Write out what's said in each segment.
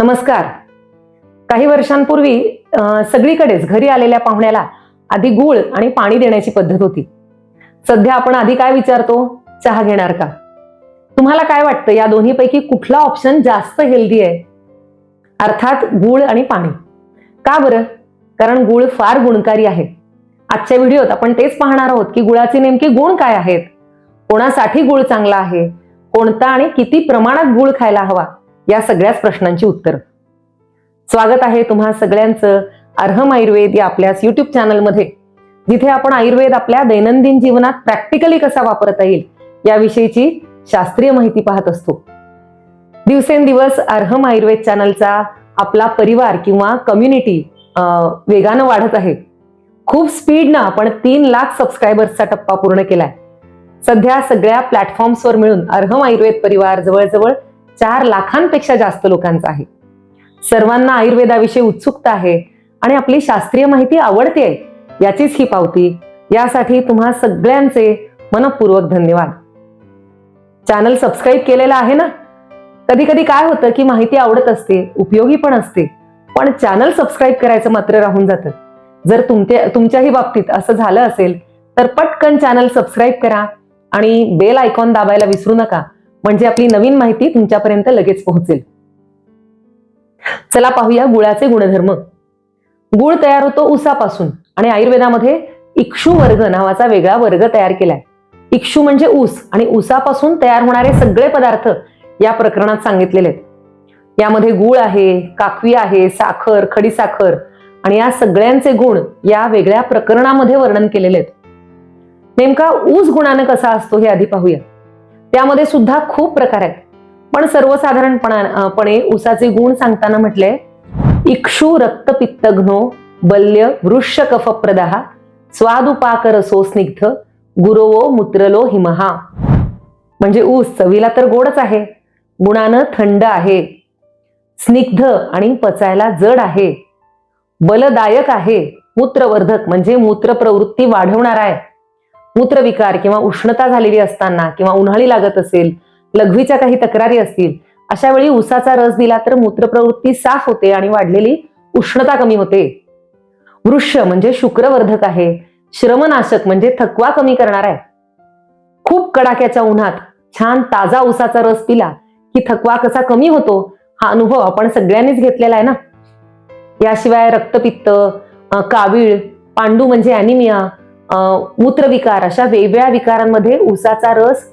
नमस्कार. काही वर्षांपूर्वी सगळीकडेच घरी आलेल्या पाहुण्याला आधी गुळ आणि पाणी देण्याची पद्धत होती. सध्या आपण आधी काय विचारतो? चहा घेणार का? तुम्हाला काय वाटतं? या दोन्हीपैकी कुठला ऑप्शन जास्त हेल्दी आहे? अर्थात गुळ आणि पाणी. का बरं? कारण गुळ फार गुणकारी आहे. आजच्या व्हिडिओत आपण तेच पाहणार आहोत की गुळाचे नेमके गुण काय आहेत? कोणासाठी गुळ चांगला आहे? कोणता आणि किती प्रमाणात गुळ खायला हवा? या सगळ्याच प्रश्नांची उत्तर. स्वागत आहे तुम्हा सगळ्यांचं अर्हम आयुर्वेद या आपल्याच युट्यूब चॅनलमध्ये जिथे आपण आयुर्वेद आपल्या दैनंदिन जीवनात प्रॅक्टिकली कसा वापरता येईल याविषयीची शास्त्रीय माहिती पाहत असतो. दिवसेंदिवस अर्हम आयुर्वेद चॅनलचा आपला परिवार किंवा कम्युनिटी वेगानं वाढत आहे. खूप स्पीडनं आपण तीन लाख सबस्क्रायबर्सचा टप्पा पूर्ण केलाय. सध्या सगळ्या प्लॅटफॉर्म्सवर मिळून अर्हम आयुर्वेद परिवार जवळजवळ चार लाखांपेक्षा जास्त लोकांचा आहे. सर्वांना आयुर्वेदाविषयी उत्सुकता आहे आणि आपली शास्त्रीय माहिती आवडते याचीच ही पावती. यासाठी तुम्हा सगळ्यांचे मनपूर्वक धन्यवाद. चॅनल सबस्क्राईब केलेलं आहे ना? कधी कधी काय होतं की माहिती आवडत असते उपयोगी पण असते पण चॅनल सबस्क्राईब करायचं मात्र राहून जातं. जर तुमच्या तुमच्याही बाबतीत असं झालं असेल तर पटकन चॅनल सबस्क्राईब करा आणि बेल आयकॉन दाबायला विसरू नका. म्हणजे आपली नवीन माहिती तुमच्यापर्यंत लगेच पोहोचेल. चला पाहूया गुळाचे गुणधर्म. गुळ तयार होतो ऊसापासून आणि आयुर्वेदामध्ये इक्षू वर्ग नावाचा वेगळा वर्ग तयार केलाय. इक्षू म्हणजे ऊस आणि ऊसापासून तयार होणारे सगळे पदार्थ या प्रकरणात सांगितलेले आहेत. यामध्ये गुळ आहे काकवी आहे साखर खडीसाखर आणि या सगळ्यांचे गुण या वेगळ्या प्रकरणामध्ये वर्णन केलेले आहेत. नेमका ऊस गुणानं कसा असतो हे आधी पाहूया. त्यामध्ये सुद्धा खूप प्रकार आहेत. पण सर्वसाधारणपणापणे ऊसाचे गुण सांगताना म्हटले इक्षु रक्तपित्तघ्नो बल्य वृक्ष कफप्रदाह स्वादुपाकर स्निग्ध गुरवो मूत्रलो हिमहा. म्हणजे ऊस चवीला तर गोडच आहे गुणानं थंड आहे स्निग्ध आणि पचायला जड आहे बलदायक आहे मूत्रवर्धक म्हणजे मूत्र प्रवृत्ती वाढवणार आहे. मूत्रविकार किंवा उष्णता झालेली असताना किंवा उन्हाळी लागत असेल लघवीच्या काही तक्रारी असतील अशा वेळी उसाचा रस दिला तर मूत्रप्रवृत्ती साफ होते आणि वाढलेली उष्णता कमी होते. वृक्ष म्हणजे शुक्रवर्धक आहे श्रमनाशक म्हणजे थकवा कमी करणार आहे. खूप कडाक्याच्या उन्हात छान ताजा उसाचा रस पिला की थकवा कसा कमी होतो हा अनुभव आपण सगळ्यांनीच घेतलेला आहे ना? याशिवाय रक्तपित्त कावीळ पांडू म्हणजे अॅनिमिया मूत्रविकार अशा वेगवेगळ्या विकारांमध्ये उसाचा रस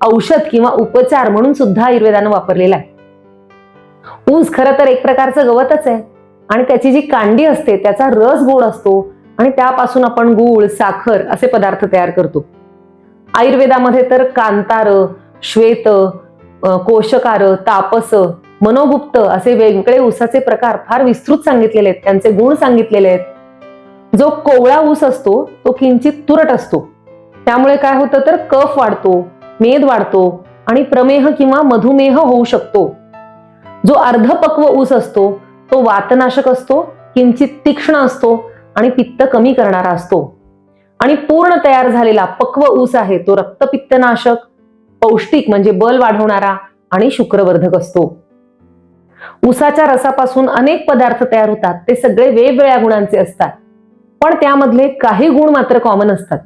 औषध किंवा उपचार म्हणून सुद्धा आयुर्वेदानं वापरलेला आहे. ऊस खरं तर एक प्रकारचं गवतच आहे. आणि त्याची जी कांडी असते त्याचा रस गोड असतो आणि त्यापासून आपण गूळ साखर असे पदार्थ तयार करतो. आयुर्वेदामध्ये तर कांतार श्वेत कोशकार तापस मनोगुप्त असे वेगळे ऊसाचे प्रकार फार विस्तृत सांगितलेले आहेत. त्यांचे गुण सांगितलेले आहेत. जो कोवळा ऊस असतो तो किंचित तुरट असतो. त्यामुळे काय होतं तर कफ वाढतो मेद वाढतो आणि प्रमेह किंवा मधुमेह होऊ शकतो. जो अर्धपक्व ऊस असतो तो वातनाशक असतो किंचित तीक्ष्ण असतो आणि पित्त कमी करणारा असतो. आणि पूर्ण तयार झालेला पक्व ऊस आहे तो रक्तपित्तनाशक पौष्टिक म्हणजे बल वाढवणारा आणि शुक्रवर्धक असतो. ऊसाच्या रसापासून अनेक पदार्थ तयार होतात ते सगळे वेगवेगळ्या गुणांचे असतात. पण त्यामधले काही गुण मात्र कॉमन असतात.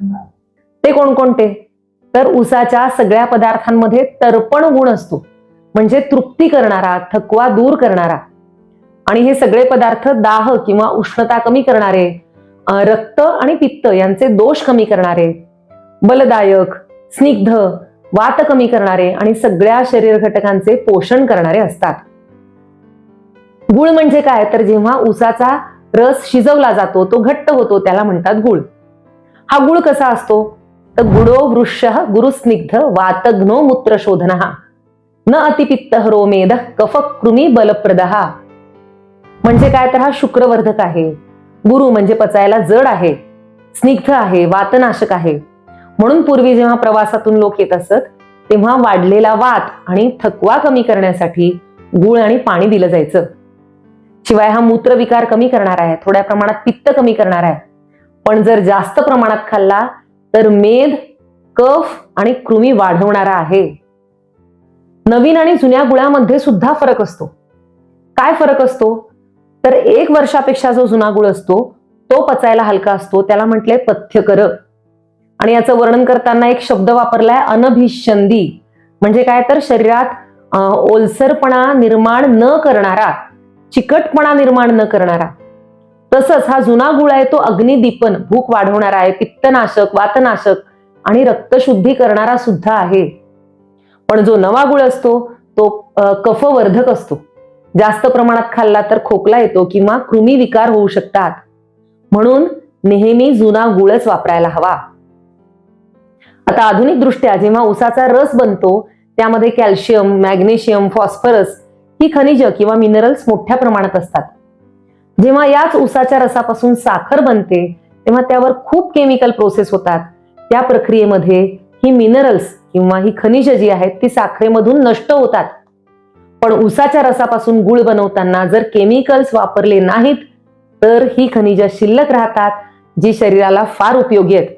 ते कोणकोणते तर उसाच्या सगळ्या पदार्थांमध्ये तर्पण गुण असतो. म्हणजे तृप्ती करणारा थकवा दूर करणारा. आणि हे सगळे पदार्थ दाह किंवा उष्णता कमी करणारे रक्त आणि पित्त यांचे दोष कमी करणारे बलदायक स्निग्ध वात कमी करणारे आणि सगळ्या शरीर घटकांचे पोषण करणारे असतात. गुळ म्हणजे काय? तर जेव्हा उसाचा रस शिजवला जातो तो घट्ट होतो त्याला म्हणतात गुळ. हा गुळ कसा असतो? तर गुडो वृक्ष गुरुस्निग्ध वातघ्नो मूत्रशोधन न अतिपित्त रोमेद कफ कृमी बलप्रद। म्हणजे काय? तर हा शुक्रवर्धक आहे. गुरु म्हणजे पचायला जड आहे स्निग्ध आहे वातनाशक आहे. म्हणून पूर्वी जेव्हा प्रवासातून लोक येत असत तेव्हा वाढलेला वात आणि थकवा कमी करण्यासाठी गुळ आणि पाणी दिलं जायचं. शिवाय हा मूत्रविकार कमी करणार आहे थोड्या प्रमाणात पित्त कमी करणार आहे. पण जर जास्त प्रमाणात खाल्ला तर मेद कफ आणि कृमी वाढवणारा आहे. नवीन आणि जुन्या गुळामध्ये सुद्धा फरक असतो. काय फरक असतो? तर एक वर्षापेक्षा जो जुना गुळ असतो तो पचायला हलका असतो त्याला म्हटले पथ्यकर. आणि याचं वर्णन करताना एक शब्द वापरलाय अनभिषंदी. म्हणजे काय? तर शरीरात ओलसरपणा निर्माण न करणारा चिकटपणा निर्माण न करणारा. तसंच हा जुना गुळ आहे तो अग्निदीपन भूक वाढवणारा आहे पित्तनाशक वातनाशक आणि रक्तशुद्धी करणारा सुद्धा आहे. पण जो नवा गुळ असतो तो कफवर्धक असतो. जास्त प्रमाणात खाल्ला तर खोकला येतो किंवा कृमी विकार होऊ शकतात. म्हणून नेहमी जुना गुळच वापरायला हवा. आता आधुनिक दृष्ट्या जेव्हा उसाचा रस बनतो त्यामध्ये कॅल्शियम मॅग्नेशियम फॉस्फरस ही खनिज किंवा मिनरल्स मोठ्या प्रमाणात असतात. जेव्हा याच उसाच्या रसापासून साखर बनते तेव्हा त्यावर खूप केमिकल प्रोसेस होतात. त्या प्रक्रियेमध्ये ही मिनरल्स किंवा ही खनिज जी आहेत ती साखरेमधून नष्ट होतात. पण उसाच्या रसापासून गुळ बनवताना जर केमिकल्स वापरले नाहीत तर ही खनिज शिल्लक राहतात जी शरीराला फार उपयोगी आहेत.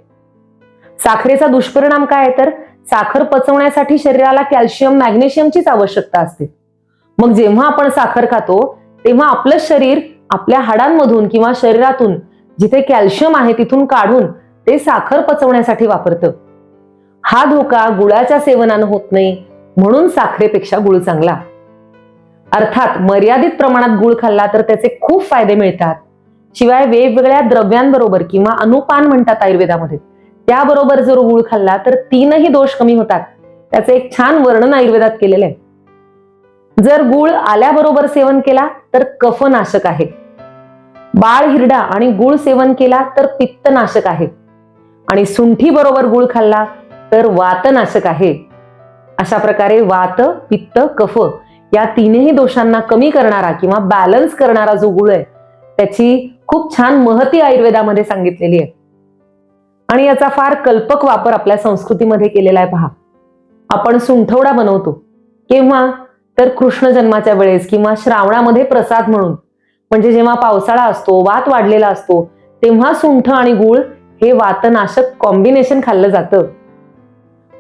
साखरेचा दुष्परिणाम काय आहे तर साखर पचवण्यासाठी शरीराला कॅल्शियम मॅग्नेशियमचीच आवश्यकता असते. मग जेव्हा आपण साखर खातो तेव्हा आपलं शरीर आपल्या हाडांमधून किंवा शरीरातून जिथे कॅल्शियम आहे तिथून काढून ते साखर पचवण्यासाठी वापरतं. हा धोका गुळाच्या सेवनानं होत नाही म्हणून साखरेपेक्षा गुळ चांगला. अर्थात मर्यादित प्रमाणात गुळ खाल्ला तर त्याचे खूप फायदे मिळतात. शिवाय वेगवेगळ्या द्रव्यांबरोबर किंवा अनुपान म्हणतात आयुर्वेदामध्ये. त्याबरोबर जर गुळ खाल्ला तर तीनही दोष कमी होतात. त्याचे एक छान वर्णन आयुर्वेदात केलेलं आहे. जर गुळ आल्याबरोबर सेवन केला तर कफनाशक आहे. बाळ हिरडा आणि गुळ सेवन केला तर पित्तनाशक आहे. आणि सुंठी बरोबर गुळ खाल्ला तर वातनाशक आहे. अशा प्रकारे वात पित्त कफ या तीनही दोषांना कमी करणारा किंवा बॅलन्स करणारा जो गुळ आहे त्याची खूप छान महती आयुर्वेदामध्ये सांगितलेली आहे. आणि याचा फार कल्पक वापर आपल्या संस्कृतीमध्ये केलेला आहे पहा. आपण सुंठवडा बनवतो केव्हा तर कृष्ण जन्माच्या वेळेस किंवा श्रावणामध्ये प्रसाद म्हणून. म्हणजे जेव्हा पावसाळा असतो वात वाढलेला असतो तेव्हा सुंठ आणि गुळ हे वातनाशक कॉम्बिनेशन खाल्लं जातं.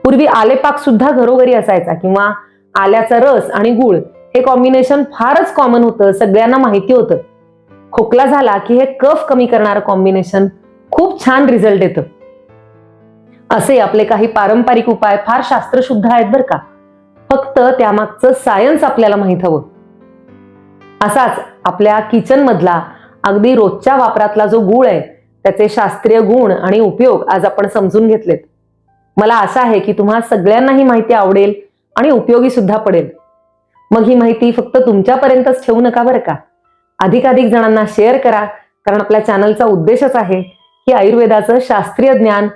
पूर्वी आलेपाक सुद्धा घरोघरी असायचा किंवा आल्याचा रस आणि गुळ हे कॉम्बिनेशन फारच कॉमन होतं सगळ्यांना माहिती होतं. खोकला झाला की हे कफ कमी करणारं कॉम्बिनेशन खूप छान रिझल्ट येतं असे आपले काही पारंपरिक उपाय फार शास्त्रशुद्ध आहेत बरं का? फक्त त्यामागचं सायन्स आपल्याला माहीत हवं. असाच आपल्या किचन मधला अगदी रोजच्या वापरातला जो गुळ आहे त्याचे शास्त्रीय गुण आणि उपयोग आज आपण समजून घेतलेत. मला आशा आहे की तुम्हा सगळ्यांना ही माहिती आवडेल आणि उपयोगी सुद्धा पडेल. मग ही माहिती फक्त तुमच्यापर्यंतच ठेवू नका बरं का? अधिकाधिक जणांना शेअर करा कारण आपल्या चॅनलचा उद्देशच आहे की आयुर्वेदाचं शास्त्रीय ज्ञान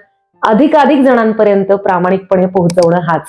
अधिकाधिक जणांपर्यंत प्रामाणिकपणे पोहोचवणं हाच.